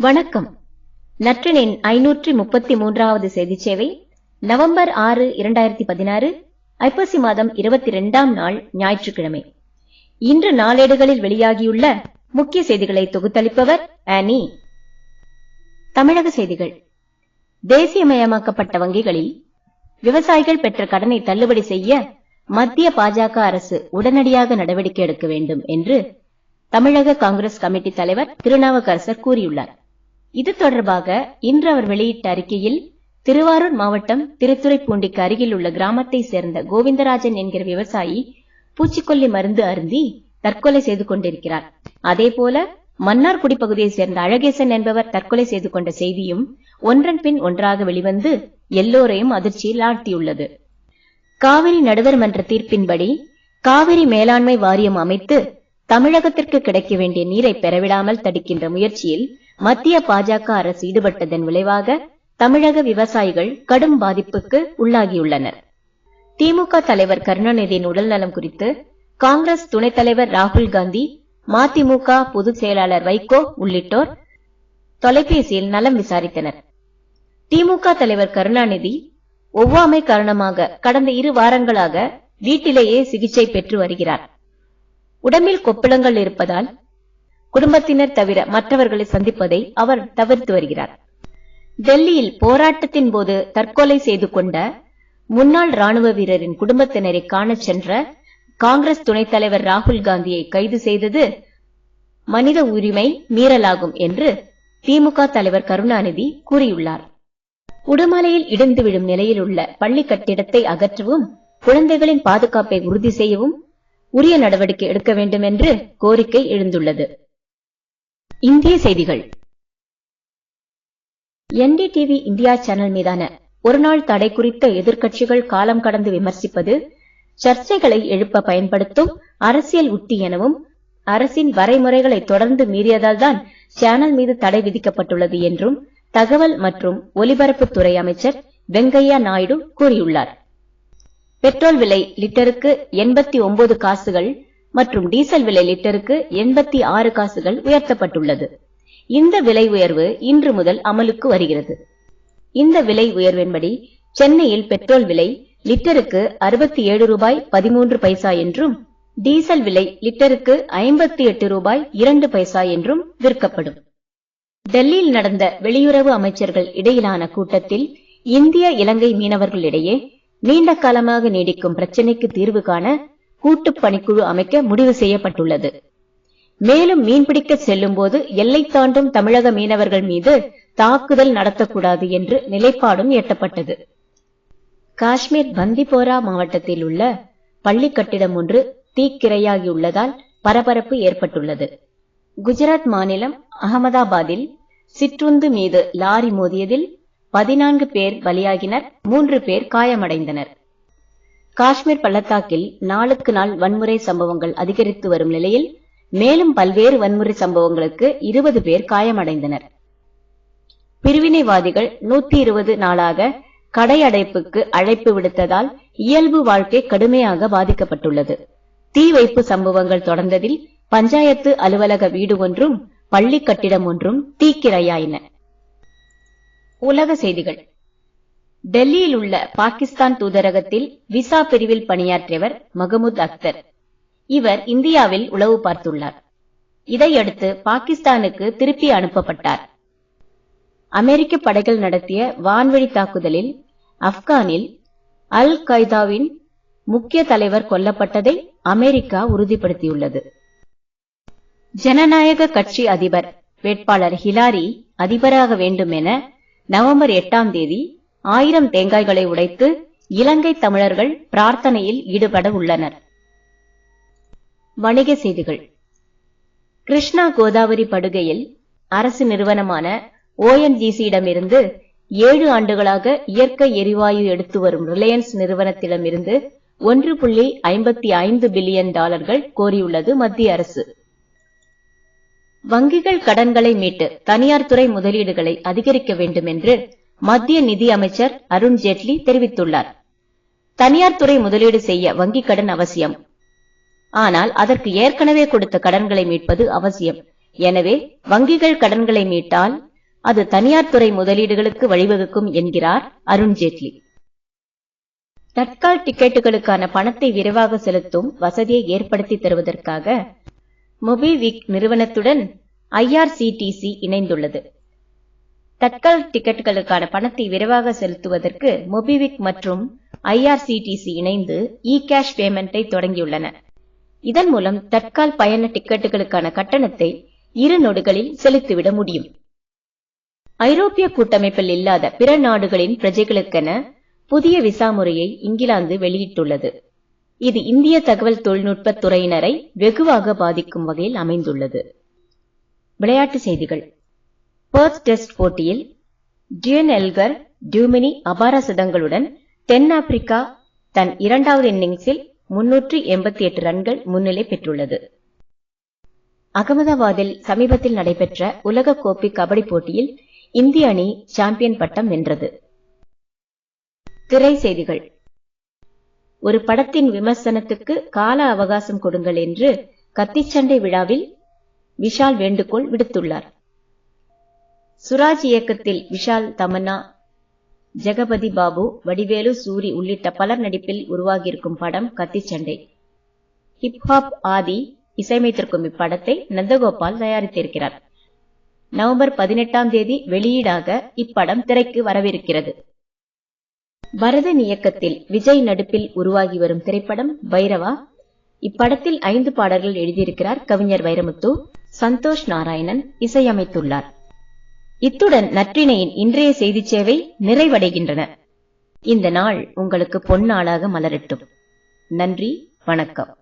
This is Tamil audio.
வணக்கம். நற்றினின் ஐநூற்றி முப்பத்தி மூன்றாவது செய்தி சேவை நவம்பர் ஆறு இரண்டாயிரத்தி பதினாறு ஐப்பசி மாதம் இருபத்தி இரண்டாம் நாள் ஞாயிற்றுக்கிழமை. இன்று நாளேடுகளில் வெளியாகியுள்ள முக்கிய செய்திகளை தொகுத்தளிப்பவர் ஆனி. தமிழக செய்திகள். தேசியமயமாக்கப்பட்ட வங்கிகளில் விவசாயிகள் பெற்ற கடனை தள்ளுபடி செய்ய மத்திய பாஜக அரசு உடனடியாக நடவடிக்கை எடுக்க வேண்டும் என்று தமிழக காங்கிரஸ் கமிட்டி தலைவர் திருநாவுக்கரசர் கூறியுள்ளார். இது தொடர்பாக இன்று அவர் வெளியிட்ட அறிக்கையில் திருவாரூர் மாவட்டம் திருத்துறைப்பூண்டிக்கு அருகில் உள்ள கிராமத்தை சேர்ந்த கோவிந்தராஜன் என்கிற விவசாயி பூச்சிக்கொல்லி மருந்து அருந்தி தற்கொலை செய்து கொண்டிருக்கிறார். அதேபோல மன்னார்குடி பகுதியை சேர்ந்த அழகேசன் என்பவர் தற்கொலை செய்து கொண்ட செய்தியும் ஒன்றன் பின் ஒன்றாக வெளிவந்து எல்லோரையும் அதிர்ச்சியில் ஆழ்த்தியுள்ளது. காவிரி நடுவர் மன்ற தீர்ப்பின்படி காவிரி மேலாண்மை வாரியம் அமைத்து தமிழகத்திற்கு கிடைக்க வேண்டிய நீரை பெறவிடாமல் தடுக்கின்ற முயற்சியில் மத்திய பாஜக அரசு ஈடுபட்டதன் விளைவாக தமிழக விவசாயிகள் கடும் பாதிப்புக்கு உள்ளாகியுள்ளனர். திமுக தலைவர் கருணாநிதியின் உடல்நலம் குறித்து காங்கிரஸ் துணைத் தலைவர் ராகுல் காந்தி மதிமுக பொதுச் செயலாளர் வைகோ உள்ளிட்டோர் தொலைபேசியில் நலம் விசாரித்தனர். திமுக தலைவர் கருணாநிதி ஒவ்வாமை காரணமாக கடந்த இரு வாரங்களாக வீட்டிலேயே சிகிச்சை பெற்று வருகிறார். உடம்பில் கொப்பளங்கள் இருப்பதால் குடும்பத்தினர் தவிர மற்றவர்களை சந்திப்பதை அவர் தவிர்த்து வருகிறார். டெல்லியில் போராட்டத்தின் போது தற்கொலை செய்து கொண்ட முன்னாள் ராணுவ வீரரின் குடும்பத்தினரை காண சென்ற காங்கிரஸ் துணைத் தலைவர் ராகுல் காந்தியை கைது செய்தது மனித உரிமை மீறலாகும் என்று திமுக தலைவர் கருணாநிதி கூறியுள்ளார். உடுமலையில் இடிந்து விழும் நிலையில் உள்ள பள்ளி கட்டிடத்தை அகற்றவும் குழந்தைகளின் பாதுகாப்பை உறுதி செய்யவும் உரிய நடவடிக்கை எடுக்க வேண்டும் என்று கோரிக்கை எழுந்துள்ளது. இந்திய செய்திகள். என்டிடிவி இந்தியா சேனல் மீதான ஒருநாள் தடை குறித்த எதிர்க்கட்சிகள் காலம் கடந்து விமர்சிப்பது சர்ச்சைகளை எழுப்ப பயன்படுத்தும் அரசியல் உத்தி எனவும் அரசின் வரைமுறைகளை தொடர்ந்து மீறியதால் தான் சேனல் மீது தடை விதிக்கப்பட்டுள்ளது என்றும் தகவல் மற்றும் ஒலிபரப்புத்துறை அமைச்சர் வெங்கையா நாயுடு கூறியுள்ளார். பெட்ரோல் விலை லிட்டருக்கு எண்பத்தி ஒன்பது காசுகள் மற்றும் டீசல் விலை லிட்டருக்கு எண்பத்தி ஆறு காசுகள் உயர்த்தப்பட்டுள்ளது. இந்த விலை உயர்வு இன்று முதல் அமலுக்கு வருகிறது. இந்த விலை உயர்வின்படி சென்னையில் பெட்ரோல் விலை லிட்டருக்கு அறுபத்தி ஏழு ரூபாய் பதிமூன்று பைசா என்றும் டீசல் விலை லிட்டருக்கு ஐம்பத்தி எட்டு ரூபாய் இரண்டு பைசா என்றும் விற்கப்படும். டெல்லியில் நடந்த வெளியுறவு அமைச்சர்கள் இடையிலான கூட்டத்தில் இந்திய இலங்கை மீனவர்களிடையே நீண்ட காலமாக நீடிக்கும் பிரச்சினைக்கு தீர்வு காண கூட்டு பணிக்குழு அமைக்க முடிவு செய்யப்பட்டுள்ளது. மேலும் மீன்பிடிக்க செல்லும் போது எல்லை தாண்டும் தமிழக மீனவர்கள் மீது தாக்குதல் நடத்தக்கூடாது என்று நிலைப்பாடும் எட்டப்பட்டது. காஷ்மீர் பந்திபோரா மாவட்டத்தில் உள்ள பள்ளி கட்டிடம் ஒன்று தீக்கிரையாகியுள்ளதால் பரபரப்பு ஏற்பட்டுள்ளது. குஜராத் மாநிலம் அகமதாபாத்தில் சிற்றுந்து மீது லாரி மோதியதில் பதினான்கு பேர் பலியாகினர் மூன்று பேர் காயமடைந்தனர். காஷ்மீர் பள்ளத்தாக்கில் நாளுக்கு நாள் வன்முறை சம்பவங்கள் அதிகரித்து வரும் நிலையில் மேலும் பல்வேறு வன்முறை சம்பவங்களுக்கு இருபது பேர் காயமடைந்தனர். பிரிவினைவாதிகள் நூத்தி இருபது நாளாக கடை அடைப்புக்கு அழைப்பு விடுத்ததால் இயல்பு வாழ்க்கை கடுமையாக பாதிக்கப்பட்டுள்ளது. தீ வைப்பு சம்பவங்கள் தொடர்ந்ததில் பஞ்சாயத்து அலுவலக வீடு ஒன்றும் பள்ளி கட்டிடம் ஒன்றும் தீக்கிரையாயின. உலக செய்திகள். டெல்லியில் உள்ள பாகிஸ்தான் தூதரகத்தில் விசா பிரிவில் பணியாற்றியவர் மகமூத் அக்தர். இவர் இந்தியாவில் உளவு பார்த்துள்ளார். இதையடுத்து பாகிஸ்தானுக்கு திருப்பி அனுப்பப்பட்டார். அமெரிக்க படைகள் நடத்திய வான்வழி தாக்குதலில் ஆப்கானில் அல் கைதாவின் முக்கிய தலைவர் கொல்லப்பட்டதை அமெரிக்கா உறுதிப்படுத்தியுள்ளது. ஜனநாயக கட்சி அதிபர் வேட்பாளர் ஹிலாரி அதிபராக வேண்டும் என நவம்பர் எட்டாம் தேதி ஆயிரம் தேங்காய்களை உடைத்து இலங்கை தமிழர்கள் பிரார்த்தனையில் ஈடுபட உள்ளனர். வணிக செய்திகள். கிருஷ்ணா கோதாவரி படுகையில் அரசு நிறுவனமான ஓஎன்ஜிசியிடமிருந்து ஏழு ஆண்டுகளாக இயற்கை எரிவாயு எடுத்து வரும் ரிலையன்ஸ் நிறுவனத்திடமிருந்து ஒன்று புள்ளி ஐம்பத்தி ஐந்து பில்லியன் டாலர்கள் கோரியுள்ளது மத்திய அரசு. வங்கிகள் கடன்களை மீட்டு தனியார் துறை முதலீடுகளை அதிகரிக்க வேண்டும் என்று மத்திய நிதி அமைச்சர் அருண் ஜேட்லி தெரிவித்துள்ளார். தனியார் துறை முதலீடு செய்ய வங்கிக் கடன் அவசியம். ஆனால் அதற்கு ஏற்கனவே கொடுத்த கடன்களை மீட்பது அவசியம். எனவே வங்கிகள் கடன்களை மீட்டால் அது தனியார் துறை முதலீடுகளுக்கு வழிவகுக்கும் என்கிறார் அருண்ஜேட்லி தட்கால் டிக்கெட்டுகளுக்கான பணத்தை விரைவாக செலுத்தும் வசதியை ஏற்படுத்தி தருவதற்காக மொபிவிக் நிறுவனத்துடன் ஐஆர்சிடிசி இணைந்துள்ளது. தட்கல் டிக்கெட்டுகளுக்கான பணத்தை விரைவாக செலுத்துவதற்கு மொபிவிக் மற்றும் ஐஆர்சிடிசி இணைந்து இ கேஷ் பேமெண்டை தொடங்கியுள்ளன. இதன் மூலம் தட்கால் பயண டிக்கெட்டுகளுக்கான கட்டணத்தை இரு நொடுகளில் செலுத்திவிட முடியும். ஐரோப்பிய கூட்டமைப்பில் இல்லாத பிற நாடுகளின் பிரஜைகளுக்கென புதிய விசா முறையை இங்கிலாந்து வெளியிட்டுள்ளது. இது இந்திய தகவல் தொழில்நுட்ப துறையினரை வெகுவாக பாதிக்கும் வகையில் அமைந்துள்ளது. விளையாட்டு செய்திகள். பர்த் டெஸ்ட் போட்டியில் டியன் எல்கர் டியூமினி அபார சதங்களுடன் தென்னாப்பிரிக்கா தன் இரண்டாவது இன்னிங்ஸில் முன்னூற்றி எண்பத்தி எட்டு ரன்கள் முன்னிலை பெற்றுள்ளது. அகமதாபாத்தில் சமீபத்தில் நடைபெற்ற உலக கோப்பை கபடி போட்டியில் இந்திய அணி சாம்பியன் பட்டம் வென்றது. திரை செய்திகள் ஒரு படத்தின் விமர்சனத்துக்கு கால அவகாசம் கொடுங்கள் என்று கத்திச்சண்டை விழாவில் விஷால் வேண்டுகோள் விடுத்துள்ளார். சுராஜ் இயக்கத்தில் விஷால் தமன்னா ஜெகபதி பாபு வடிவேலு சூரி உள்ளிட்ட பலர் நடிப்பில் உருவாகியிருக்கும் படம் கத்திச்சண்டை ஹிப்ஹாப் ஆதி இசையமைத்திருக்கும் இப்படத்தை நந்தகோபால் தயாரித்திருக்கிறார். நவம்பர் பதினெட்டாம் தேதி வெளியீடாக இப்படம் திரைக்கு வரவிருக்கிறது. பரதன் இயக்கத்தில் விஜய் நடிப்பில் உருவாகி வரும் திரைப்படம் பைரவா. இப்படத்தில் ஐந்து பாடல்கள் எழுதியிருக்கிறார் கவிஞர் வைரமுத்து சந்தோஷ் நாராயணன் இசையமைத்துள்ளார். இத்துடன் நற்றினையின் இன்றைய செய்தி சேவை நிறைவடைகின்றன. இந்த நாள் உங்களுக்கு பொன்னாளாக மலரட்டும். நன்றி வணக்கம்.